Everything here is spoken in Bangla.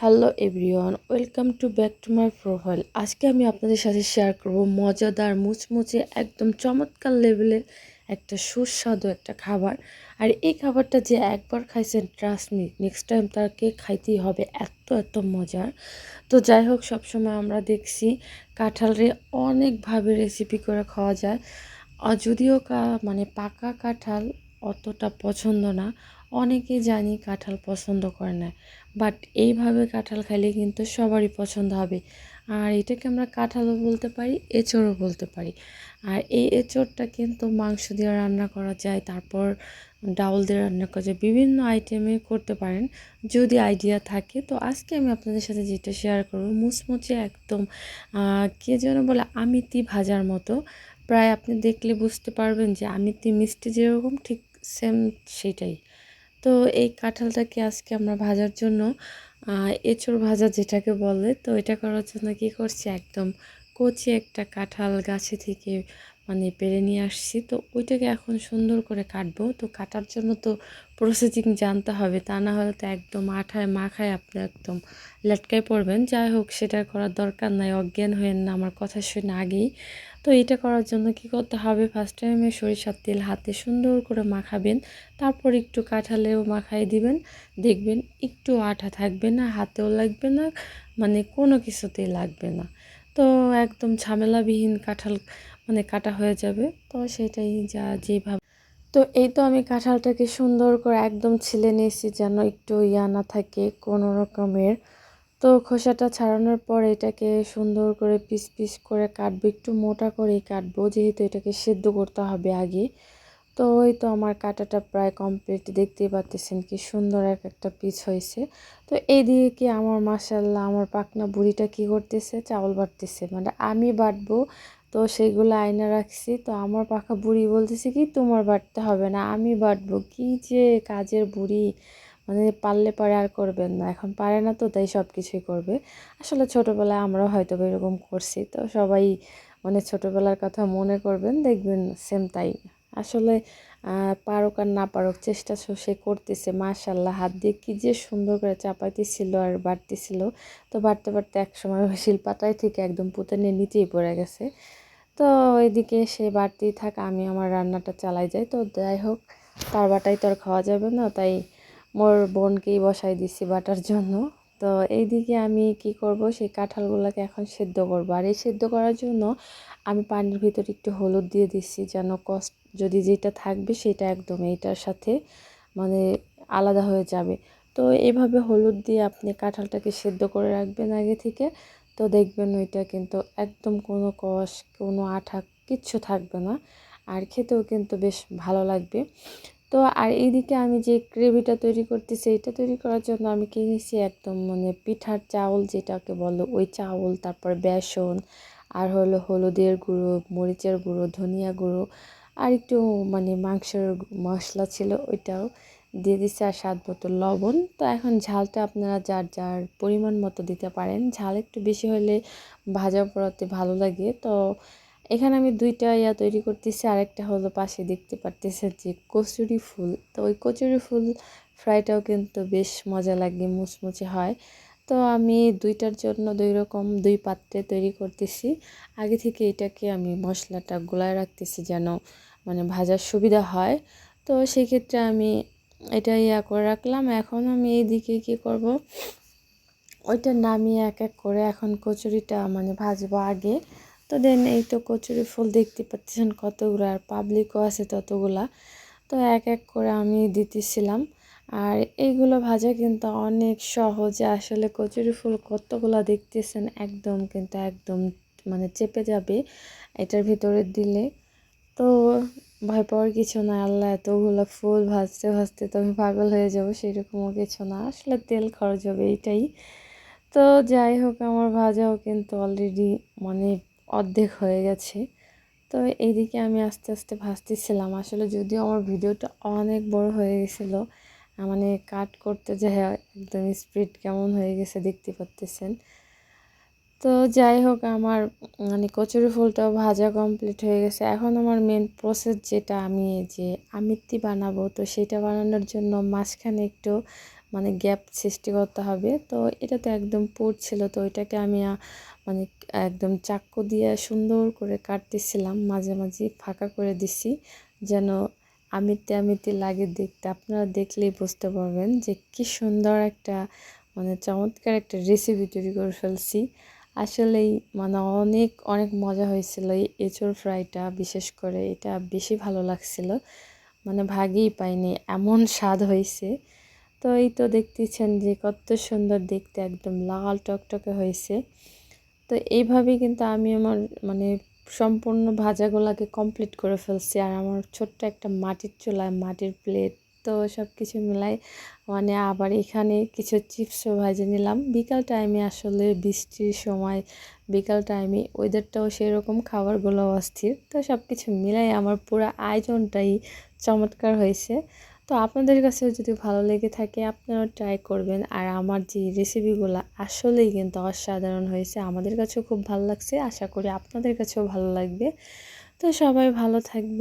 Hello everyone, welcome to back to my profile. আজকে আমি আপনাদের সাথে শেয়ার করব মজাদার, মুচমুচে, একদম চমৎকার লেভেলের একটা সুস্বাদু একটা খাবার। আর এই খাবারটা যে একবার খাইছেন ট্রাস্ট মি নেক্সট টাইম তাকে খাইতেই হবে, এত এত মজার। তো যাই হোক, সবসময় আমরা দেখছি কাঁঠালরে অনেকভাবে রেসিপি করে খাওয়া যায়। যদিও মানে পাকা কাঁঠাল অতটা পছন্দ না অনেকেই জানি কাঁঠাল পছন্দ করে না বাট এইভাবে কাঁঠাল খাইলে কিন্তু সবারই পছন্দ হবে। আর এটাকে আমরা কাঁঠালও বলতে পারি, এঁচড়ও বলতে পারি। আর এই এঁচড়টা কিন্তু মাংস দিয়ে রান্না করা যায়, তারপর ডাউল দিয়ে রান্না করা যায়। বিভিন্ন আইটেমে করতে পারেন, যদি আইডিয়া থাকে। তো আজকে আমি আপনাদের সাথে যেটা শেয়ার করব, মুচমুচে একদম কে যেন বলে আমিতি ভাজার মতো। প্রায় আপনি দেখলে বুঝতে পারবেন যে আমিতি মিষ্টি যেরকম, ঠিক সেম সেটাই তো এই কাঁঠালটাকে আজকে আমরা ভাজার জন্য এঁচড় ভাজা যেটাকে বলে, তো এটা করার জন্য কি করছি? একদম কচি একটা কাঁঠাল গাছে থেকে মানে পেরে নিয়ে আসছি। তো ওইটাকে এখন সুন্দর করে কাটবো। তো কাটার জন্য তো প্রসেসিং জানতে হবে। তা না হলে তো একদম আঠায় মাখায় আপনি একদম লেটকায় পড়বেন। যাই হোক, সেটা করার দরকার নাই। অজ্ঞান হয়েন না, আমার কথা শুনে আগেই। তো এটা করার জন্য কি করতে হবে? ফার্স্ট টাইমে সরিষার তেল হাতে সুন্দর করে মাখাবেন। তারপর একটু কাঁঠালেও মাখাই দিবেন। দেখবেন একটু আঠা থাকবে না, হাতেও লাগবে না মানে কোনো কিছুতেই লাগবে না। তো একদম ঝামেলাবিহীন কাঁঠাল মানে কাটা হয়ে যাবে। তো সেটাই যা যেভাবে। তো এই তো আমি কাঁঠালটাকে সুন্দর করে একদম ছিলে নিয়েছি যেন একটু ইয়া না থাকে কোনো রকমের। তো খোসাটা ছাড়ানোর পর এটাকে সুন্দর করে পিস পিস করে কাটবো, একটু মোটা করেই কাটবো, যেহেতু এটাকে সেদ্ধ করতে হবে আগে। তো ওই তো আমার কাটাটা প্রায় কমপ্লিট দেখতেই পাচ্ছেন কি সুন্দর এক একটা পিস হয়েছে। তো এইদিকে কি আমার মাসাল্লাহ আমার পাকনা বুড়িটা কি করতেছে? চাউল বাটতেছে। মানে আমি বাটবো তো সেগুলো আয়না রাখছি। তো আমার পাখা বুড়ি বলতেছে কি, তোমার বাটতে হবে না, আমি বাটবো কি যে কাজের বুড়ি মানে পারলে পরে আর করবেন না। এখন পারে না তো, তাই সব কিছুই করবে। আসলে ছোটোবেলায় আমরাও হয়তো এরকম করছি। তো সবাই মানে ছোটোবেলার কথা মনে করবেন, দেখবেন সেম তাই। আসলে পারুক আর না পারুক চেষ্টা সে করতেছে, মাশাল্লাহ। হাত দিয়ে কী যে সুন্দর করে চাপাইতেছিল আর বাড়তেছিল। তো বাড়তে বাড়তে এক সময় শিল্পাটাই থেকে একদম পুতানিয়ে নিচেই পড়ে গেছে। তো ওইদিকে সে বাড়তেই থাক, আমি আমার রান্নাটা চালাই যাই। তো যাই হোক, তার বাটাই তো আর খাওয়া যাবে না, তাই মোর বোনকেই বসাই দিছি বাটার জন্য। তো এইদিকে আমি কি করব, সেই কাঁঠালগুলোকে এখন সেদ্ধ করব। আর এই সেদ্ধ করার জন্য আমি পানির ভিতরে একটু হলুদ দিয়ে দিচ্ছি যেন কষ্ট, যদি যেটা থাকবে সেটা একদম এইটার সাথে মানে আলাদা হয়ে যাবে। তো এইভাবে হলুদ দিয়ে আপনি কাঁঠালটাকে সেদ্ধ করে রাখবেন আগে থেকে। তো দেখবেন ওইটা কিন্তু একদম কোনো কষ, কোনো আঠা কিচ্ছু থাকবে না। আর খেতেও কিন্তু বেশ ভালো লাগবে। তো আর এইদিকে আমি যে গ্রেভিটা তৈরি করতেছি এটা তৈরি করার জন্য আমি কিনেছি একদম মানে পিঠার চাউল যেটাকে বলো ওই চাউল, তারপর বেসন আর হলো হলুদের গুঁড়ো, মরিচের গুঁড়ো, ধনিয়া গুঁড়ো, আর একটু মানে মাংসের মশলা ছিল ওইটাও দিয়ে দিচ্ছে আর স্বাদ মতো লবণ। তো এখন ঝালটা আপনারা যার যার পরিমাণ মতো দিতে পারেন। ঝাল একটু বেশি হলে ভাজা পড়াতে ভালো লাগে। তো এখানে আমি দুইটা ইয়া তৈরি করতেছি। আরেকটা হলো পাশে দেখতে পারতেছে যে কচুরি ফুল। তো ওই কচুরি ফুল ফ্রাইটাও কিন্তু বেশ মজা লাগে, মুচমুচে হয়। তো আমি দুইটার জন্য দুই রকম দুই পাত্রে তৈরি করতেছি। আগে থেকে এটাকে আমি মশলাটা গোলায় রাখতেছি যেন মানে ভাজার সুবিধা হয়। তো সেক্ষেত্রে আমি এটা ইয়া করে রাখলাম। এখন আমি এইদিকে কী করব? ওইটা নামিয়ে এক এক করে এখন কচুরিটা মানে ভাজবো আগে। তো দেন এই তো কচুরি ফুল দেখতে পাচ্ছেন কতগুলো আর পাবলিকও আছে ততগুলা। তো এক এক করে আমি দিতেছিলাম। আর এইগুলো ভাজা কিন্তু অনেক সহজে আসলে কচুরি ফুল কতগুলো দেখতেছেন একদম কিন্তু একদম মানে চেপে যাবে এটার ভিতরে দিলে। তো ভয় পাওয়ার কিছু না আল্লাহ এতগুলো ফুল ভাজতে ভাজতে তো আমি পাগল হয়ে যাব, সেরকমও কিছু না, আসলে তেল খরচ হবে এইটাই। তো যাই হোক, আমার ভাজাও কিন্তু অলরেডি মানে অর্ধেক হয়ে গেছে। তো এইদিকে আমি আস্তে আস্তে ভাজতেছিলাম, আসলে যদিও আমার ভিডিওটা অনেক বড় হয়ে গেছিল মানে কাট করতে যে একদম স্পিড কেমন হয়ে গেছে দেখতে পাচ্তেছেন তো যাই হোক, আমার মানে কচুরি ফুলটাও ভাজা কমপ্লিট হয়ে গেছে। এখন আমার মেন প্রসেস যেটা আমি যে আমিত্তি বানাবো, তো সেটা বানানোর জন্য মাঝখানে একটু মানে গ্যাপ সৃষ্টি করতে হবে। তো এটা তো একদম পড়ছিল তো এটাকে আমি মানে একদম চাক্কু দিয়ে সুন্দর করে কাটতেছিলাম, মাঝে মাঝে ফাঁকা করে দিছি, যেন আমিতে আমিতে লাগে দেখতে। আপনারা দেখলেই বুঝতে পারবেন যে কি সুন্দর একটা মানে চমৎকার একটা রেসিপি তৈরি করে ফেলছি। আসলেই মানে অনেক অনেক মজা হয়েছিল এই এঁচড় ফ্রাইটা, বিশেষ করে এটা বেশি ভালো লাগছিল। মানে ভাগেই পাইনি, এমন স্বাদ হয়েছে। তো এই তো দেখতেছেন যে কত সুন্দর দেখতে, একদম লাল টকটকে হয়েছে। তো এইভাবেই কিন্তু আমি আমার মানে সম্পূর্ণ ভাজাগুলোকে কমপ্লিট করে ফেলছি আর আমার ছোট্ট একটা মাটির চুলায় মাটির প্লেট তো সব কিছু মিলাই মানে আবার এখানে কিছু চিপসও ভাজে নিলাম। বিকাল টাইমে আসলে বৃষ্টির সময় বিকাল টাইমে ওয়েদারটাও সেরকম খাবারগুলো অস্থির। তো সব কিছু মিলাই আমার পুরো আয়োজনটাই চমৎকার হয়েছে। তো আপনাদের কাছেও যদি ভালো লেগে থাকে আপনারা ট্রাই করবেন। আর আমার যে রেসিপিগুলো আসলেই কিন্তু অসাধারণ হয়েছে, আমাদের কাছেও খুব ভালো লাগছে। আশা করি আপনাদের কাছেও ভালো লাগবে। তো সবাই ভালো থাকবে